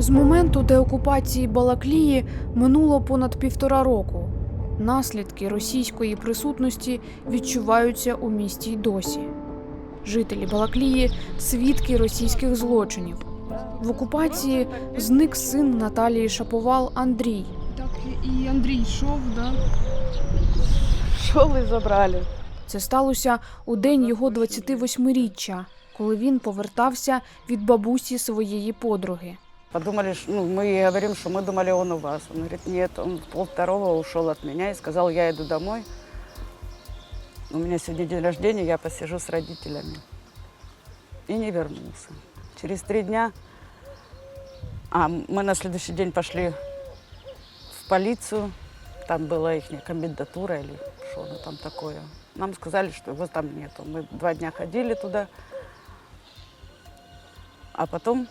З моменту деокупації Балаклії минуло понад півтора року. Наслідки російської присутності відчуваються у місті й досі. Жителі Балаклії свідки російських злочинів. В окупації зник син Наталії Шаповал Андрій. Так, і Андрій йшов, да? Шел и забрали. Це сталося у день його 28-річчя, коли він повертався від бабусі своєї подруги. Подумали, что, ну, мы ей говорим, что мы думали, он у вас. Он говорит, нет, он в пол второго ушел от меня и сказал, я иду домой. У меня сегодня день рождения, я посижу с родителями. И не вернулся. Через три дня, а мы на следующий день пошли в полицию, там была их комендатура или что оно там такое. Нам сказали, что его там нету. Мы два дня ходили туда, а потом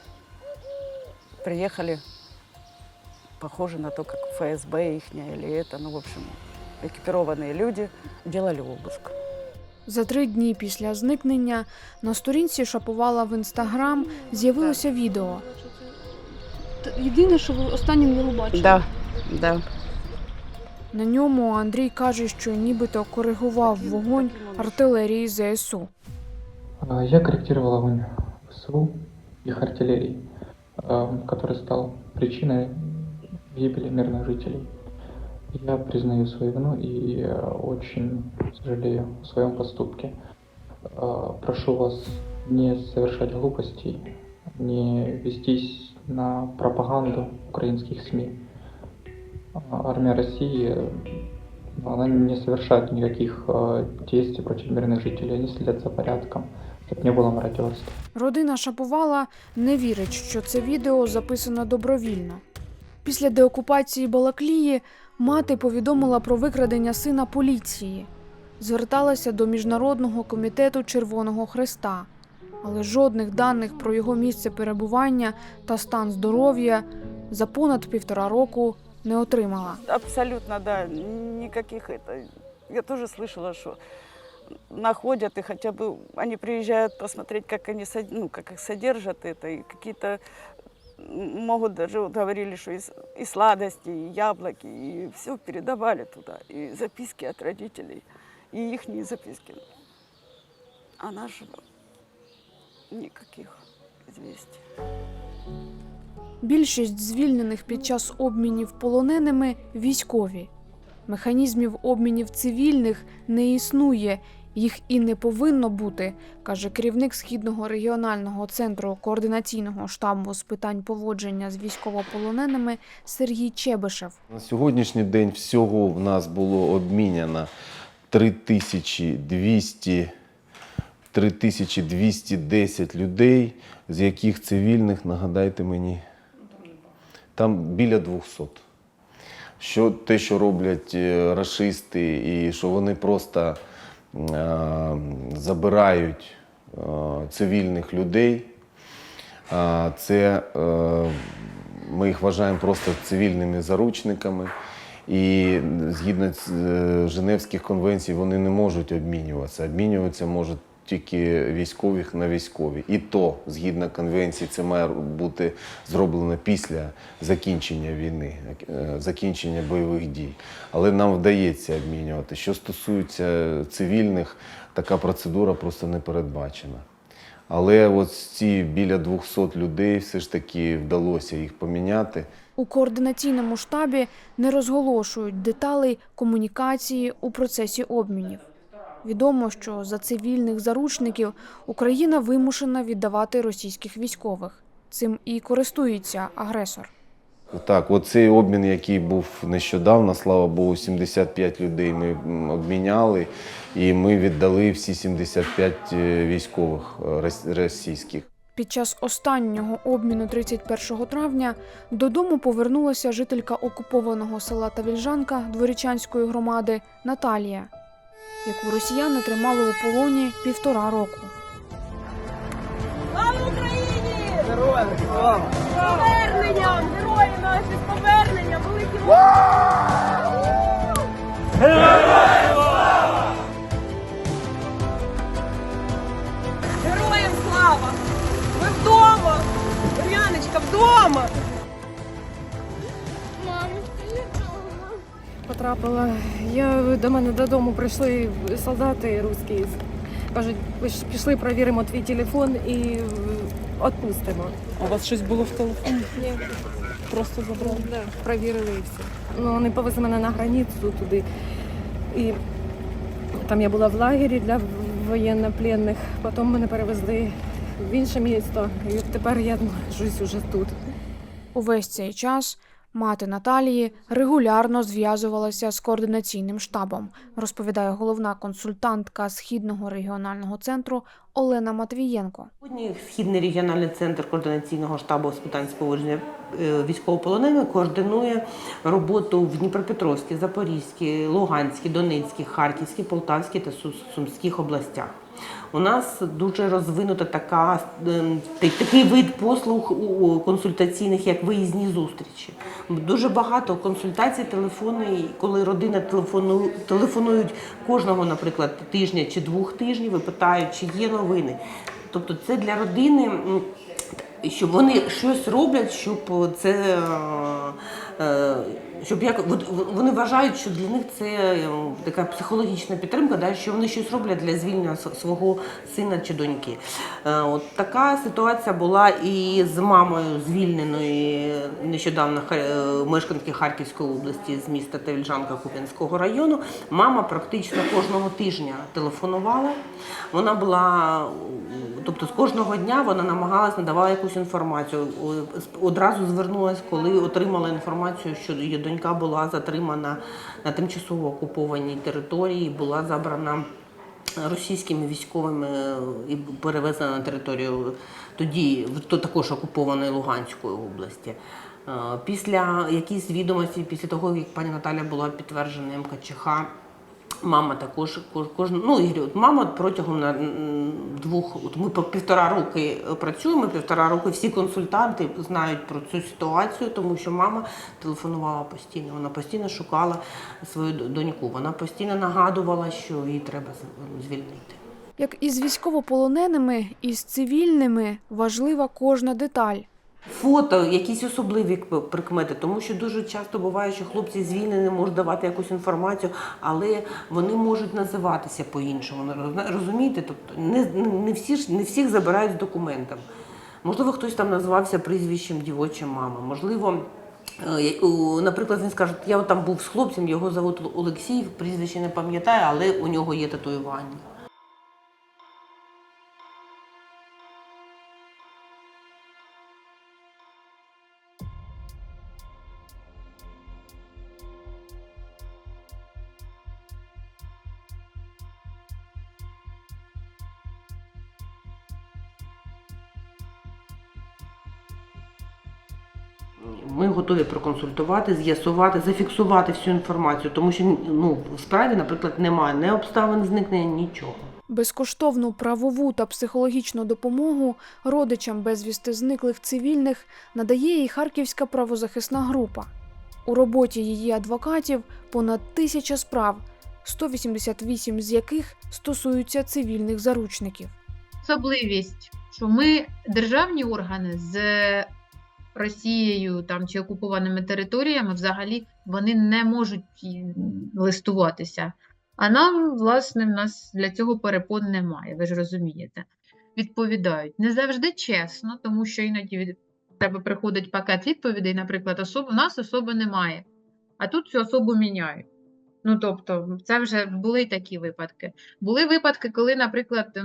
приехали, похоже на то, как ФСБ их или это, ну, в общем, экипированные люди делали обыск. За три дні після зникнення на сторінці Шаповала в інстаграм з'явилося відео. Т- Єдине, що ви останнім його бачили. Да, да. На ньому Андрій каже, що нібито коригував вогонь артилерії ЗСУ. А, Я корректировал огонь ВСУ, их артиллерии, а, который стал причиной гибели мирных жителей. Я признаю свою вину и э, очень сожалею о своем поступке. А, Прошу вас не совершать глупостей, не вестись на пропаганду украинских СМИ. А, Армия России, э, она не совершает никаких э, действий против мирных жителей, они следят за порядком, чтобы не было мародерства. Родина Шаповала не вірить, що це відео записано добровільно. Після деокупації Балаклії мати повідомила про викрадення сина поліції, зверталася до Міжнародного комітету Червоного Хреста, але жодних даних про його місце перебування та стан здоров'я за понад півтора року не отримала. Абсолютно, да, никаких это. Я тоже слышала, что находят и хотя бы они приезжают посмотреть, как они, ну, как их содержат это, и какие-то могут даже, вот говорили, что и, и сладости, и яблоки, и все передавали туда, и записки от родителей, и их записки. А нашего никаких известий. Більшість звільнених під час обмінів полоненими військові. Механізмів обмінів цивільних не існує, їх і не повинно бути, каже керівник східного регіонального центру координаційного штабу з питань поводження з військовополоненими Сергій Чебишев. На сьогоднішній день всього в нас було обміняно 3200, 3210 людей, з яких цивільних, нагадайте мені, там біля 200. Що те, що роблять е, рашисти, і що вони просто забирають е, цивільних людей, а Це е, ми їх вважаємо просто цивільними заручниками. І згідно з е, Женевських конвенцій вони не можуть обмінюватися. Обмінюватися можуть тільки військових на військові. І то, згідно конвенції, це має бути зроблено після закінчення війни, е, закінчення бойових дій. Але нам вдається обмінювати. Що стосується цивільних, така процедура просто не передбачена. Але от ці біля 200 людей все ж таки вдалося їх поміняти. У координаційному штабі не розголошують деталей комунікації у процесі обмінів. Відомо, що за цивільних заручників Україна вимушена віддавати російських військових. Цим і користується агресор. Так, оцей обмін, який був нещодавно, слава Богу, 75 людей ми обміняли, і ми віддали всі 75 військових е, російських. Під час останнього обміну 31 травня додому повернулася жителька окупованого села Тавільжанка Дворічанської громади Наталія, яку росіяни тримали у полоні півтора року. Слава Україні! Героям слава! Поверненням! Герої наші з прийшли солдати русські. Кажуть, пішли, перевіримо твій телефон і е, відпустимо. У вас щось було в телефоні? Ні, Просто забрали? да, перевірили і все. Ну, вони повезли мене на границю туди. І там я була в лагері для воєннопленних. Потім мене перевезли в інше місто. І тепер я жусь уже тут. Увесь цей час мати Наталії регулярно зв'язувалася з координаційним штабом, розповідає головна консультантка Східного регіонального центру Олена Матвієнко. Сьогодні Східний регіональний центр координаційного штабу з питань споводження е, військовополонених координує роботу в Дніпропетровській, Запорізькій, Луганській, Донецькій, Харківській, Полтавській та Су- Сумських областях. У нас дуже розвинута така ем, такий вид послуг у- консультаційних, як виїзні зустрічі. Дуже багато консультацій телефонної, коли родина телефону, телефонують кожного, наприклад, тижня чи двох тижнів і питають, чи є новини. Тобто це для родини, щоб вони щось роблять, щоб це. Щоб як от вони вважають, що для них це е, така психологічна підтримка, да, що вони щось роблять для звільнення свого сина чи доньки. Е, От така ситуація була і з мамою звільненої нещодавно е, мешканки Харківської області з міста Тавільжанка Куп'янського району. Мама практично кожного тижня телефонувала. Вона була, тобто з кожного дня вона намагалась надавала якусь інформацію. Одразу звернулася, коли отримала інформацію, що її донька була затримана на тимчасово окупованій території, була забрана російськими військовими і перевезена на територію тоді то також окупованої Луганської області. Е, Після якісь відомості, після того, як пані Наталя була підтверджена МКЧХ, мама також кож- кожен, ну, говорю, от мама протягом на двох, от ми по півтора роки працюємо, півтора роки всі консультанти знають про цю ситуацію, тому що мама телефонувала постійно, вона постійно шукала свою доньку, вона постійно нагадувала, що її треба звільнити. Як і з військовополоненими, і з цивільними важлива кожна деталь. Фото, якісь особливі прикмети, тому що дуже часто буває, що хлопці звільнені можуть давати якусь інформацію, але вони можуть називатися по-іншому. ну, Розумієте? Тобто не, не, всі ж, не всіх забирають з документами. Можливо, хтось там назвався прізвищем дівоча мама. Можливо, е, наприклад, він скаже, я там був з хлопцем, його зовут Олексій, прізвище не пам'ятаю, але у нього є татуювання. Проконсультувати, з'ясувати, зафіксувати всю інформацію, тому що ну, в справі, наприклад, немає ні обставин зникнення, нічого. Безкоштовну правову та психологічну допомогу родичам безвісти зниклих цивільних надає і Харківська правозахисна група. У роботі її адвокатів понад тисяча справ, 188 з яких стосуються цивільних заручників. особливість, що ми державні органи з Росією там чи окупованими територіями взагалі вони не можуть листуватися. А нам, власне, в нас для цього перепон немає, ви ж розумієте. Відповідають не завжди чесно, тому що іноді від тебе приходить пакет відповідей, наприклад, особ... у нас особи немає, а тут цю особу міняють. Ну тобто, це вже були такі випадки. Були випадки, коли, наприклад,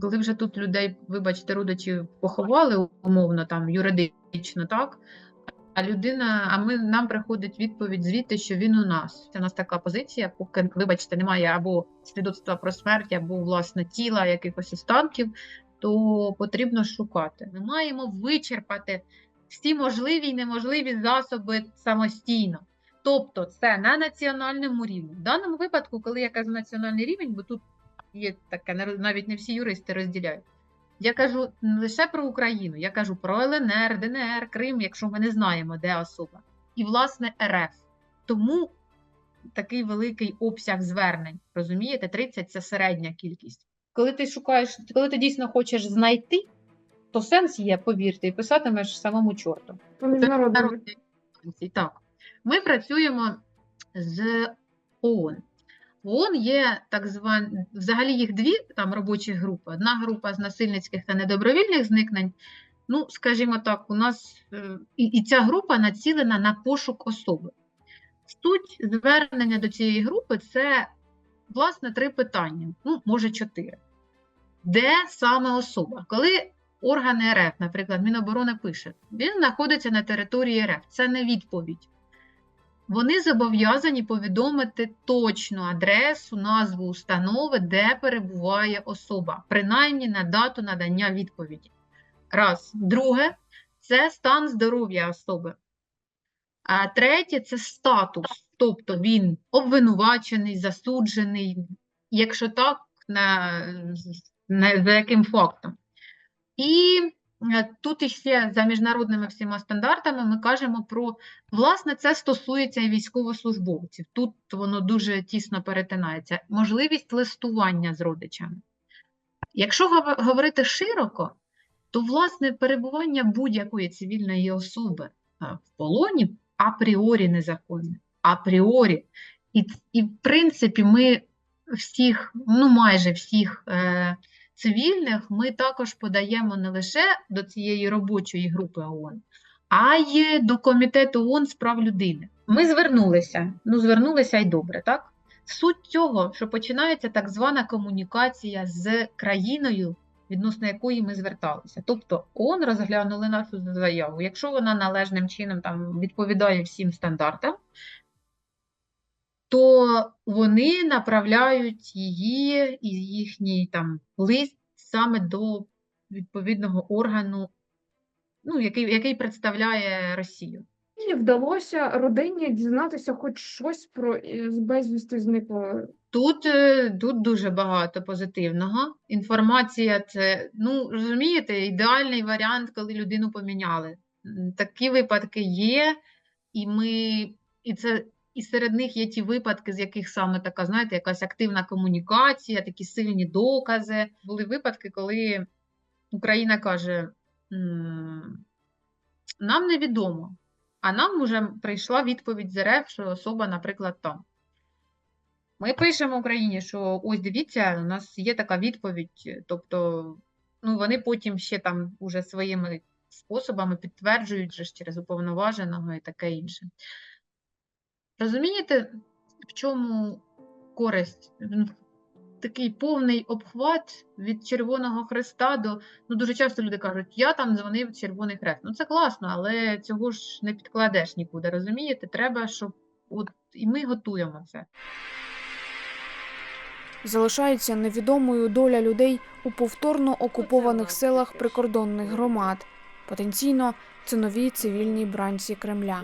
коли вже тут людей, вибачте, родичі поховали умовно там юридично, так? А людина, а ми нам приходить відповідь звідти, що він у нас. Це у нас така позиція, поки, вибачте, немає або свідоцтва про смерть, або власне тіла якихось останків, то потрібно шукати. Ми маємо вичерпати всі можливі і неможливі засоби самостійно. Тобто, це на національному рівні. В даному випадку, коли я кажу національний рівень, бо тут є таке, навіть не всі юристи розділяють. Я кажу не лише про Україну, я кажу про ЛНР, ДНР, Крим, якщо ми не знаємо, де особа, і власне РФ. Тому такий великий обсяг звернень. Розумієте, 30 це середня кількість. Коли ти шукаєш, коли ти дійсно хочеш знайти, то сенс є, повірте, і писатимеш самому чорту. По міжнародному. Так. Ми працюємо з ООН. ООН є так звані, взагалі їх дві там робочі групи. Одна група з насильницьких та недобровільних зникнень. Ну, скажімо так, у нас е, і, і ця група націлена на пошук особи. Суть звернення до цієї групи це, власне, три питання, ну, може, чотири. Де саме особа? Коли органи РФ, наприклад, Міноборони пише, він знаходиться на території РФ, це не відповідь. Вони зобов'язані повідомити точну адресу, назву установи, де перебуває особа, принаймні на дату надання відповіді. Раз. Друге це стан здоров'я особи. А третє це статус, тобто він обвинувачений, засуджений, якщо так, на, на, за яким фактом. І тут іще за міжнародними всіма стандартами ми кажемо про, власне, це стосується і військовослужбовців. Тут воно дуже тісно перетинається. Можливість листування з родичами. Якщо говорити широко, то власне перебування будь-якої цивільної особи в полоні апріорі незаконне. Апріорі. І, і в принципі, ми всіх, ну майже всіх е, цивільних, ми також подаємо не лише до цієї робочої групи ООН, а й до комітету ООН з прав людини. Ми звернулися. Ну, звернулися і добре, так? Суть цього, що починається так звана комунікація з країною, відносно якої ми зверталися. Тобто ООН розглянули нашу заяву. Якщо вона належним чином там відповідає всім стандартам, то вони направляють її і їхній там лист саме до відповідного органу, ну, який, який представляє Росію. І вдалося родині дізнатися хоч щось про е, безвісти зниклого. Тут, е, тут дуже багато позитивного. Інформація це, ну, розумієте, ідеальний варіант, коли людину поміняли. Такі випадки є, і ми, і це, і серед них є ті випадки, з яких саме така, знаєте, якась активна комунікація, такі сильні докази. Були випадки, коли Україна каже: нам невідомо, а нам вже прийшла відповідь з РФ, що особа, наприклад, там. Ми пишемо Україні, що ось дивіться, у нас є така відповідь. Тобто, ну вони потім ще там уже своїми способами підтверджують же через уповноваженого і таке інше. Розумієте, в чому користь? Такий повний обхват від Червоного Хреста до. Ну, дуже часто люди кажуть, я там дзвонив Червоний Хрест. Ну, це класно, але цього ж не підкладеш нікуди. Розумієте? Треба, щоб от і ми готуємо це. Залишається невідомою доля людей у повторно окупованих селах прикордонних громад. Потенційно це нові цивільні бранці Кремля.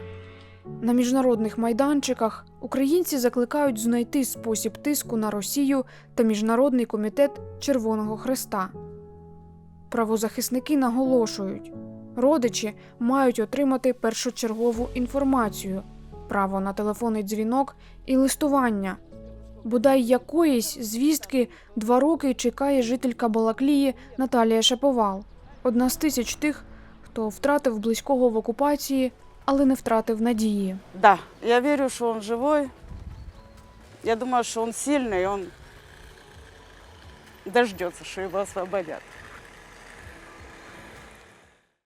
На міжнародних майданчиках українці закликають знайти спосіб тиску на Росію та Міжнародний комітет Червоного Хреста. Правозахисники наголошують, родичі мають отримати першочергову інформацію, право на телефонний дзвінок і листування. Бодай якоїсь звістки два роки чекає жителька Балаклії Наталія Шаповал, одна з тисяч тих, хто втратив близького в окупації, але не втратив надії. Да, я вірю, що він живий. Я думаю, що він сильний, він дождеться, що його его освободят.